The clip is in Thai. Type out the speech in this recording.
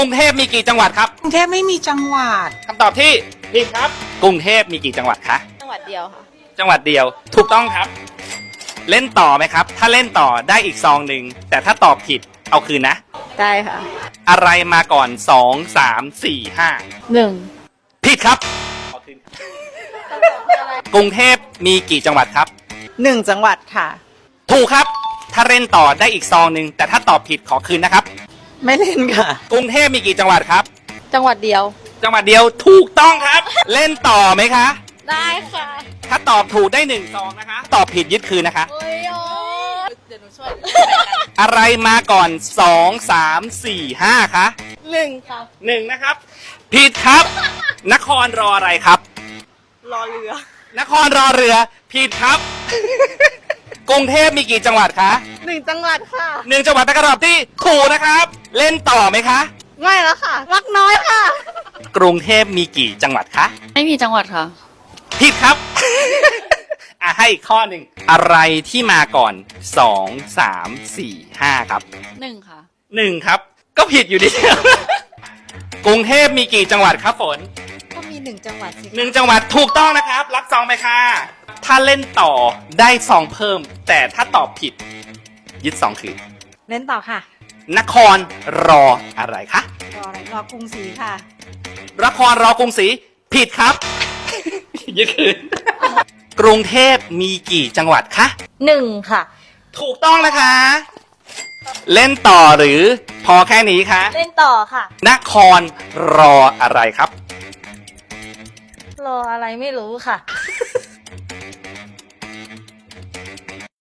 รุงเทพมีกี่จังหวัดครับ กรุงเทพไม่มีจังหวัด คำตอบที่ผิดครับ กรุงเทพมีกี่จังหวัดคะ จังหวัดเดียวค่ะ จังหวัดเดียว ถูกต้องครับ เล่นต่อไหมครับ ถ้าเล่นต่อได้อีกซองหนึ่ง แต่ถ้าตอบผิดเอาคืนนะ ได้ค่ะอะไรมาก่อนสองสามสี่ห้าหนึ่งผิดครับเอาคืนกรุงเทพมีกี่จังหวัดครับ หนึ่งจังหวัดค่ะ ถูกครับ ถ้าเล่นต่อได้อีกซองหนึ่งแต่ถ้าตอบผิดขอคืนนะครับ ไม่เล่นค่ะ กรุงเทพมีกี่จังหวัดครับ จังหวัดเดียว จังหวัดเดียวถูกต้องครับ เล่นต่อไหมคะ ได้ค่ะถ้าตอบถูกได้หนึ่งซองนะคะ ตอบผิดยึดคืนนะคะ โอ้ยโอ้ยเดี๋ยวหนูช่วยอะไรมาก่อนสองสามสี่ห้าคะหนึ่งค่ะ หนึ่งนะครับ ผิดครับ นครรออะไรครับ รอเรือนครรอเรือ ผิดครับ กรุงเทพมีกี่จังหวัดคะหนึ่งจังหวัดค่ะ หนึ่งจังหวัดเป็นคำตอบที่ถูกนะครับ เล่นต่อไหมคะ ไม่แล้วค่ะ รักน้อยค่ะ กรุงเทพมีกี่จังหวัดคะไม่มีจังหวัดค่ะ ผิดครับ อะให้อีกข้อหนึ่งอะไรที่มาก่อนสองสามสี่ห้าครับหนึ่งค่ะ หนึ่งครับ ก็ผิดอยู่ดี กรุงเทพมีกี่จังหวัดครับฝน ก็มีหนึ่งจังหวัดสิหนึ่งจังหวัดถูกต้องนะครับ รับซองไปค่ะ ถ้าเล่นต่อได้ซองเพิ่ม แต่ถ้าตอบผิด ยึดซองคืน เล่นต่อค่ะ นครรออะไรคะรออะไรรอกรุงศรีค่ะ นครรอกรุงศรีผิดครับ ยึดคืนกรุงเทพมีกี่จังหวัดคะ หนึ่งค่ะ ถูกต้องนะคะ เล่นต่อหรือพอแค่นี้คะ เล่นต่อค่ะ นครรออะไรครับ รออะไรไม่รู้ค่ะ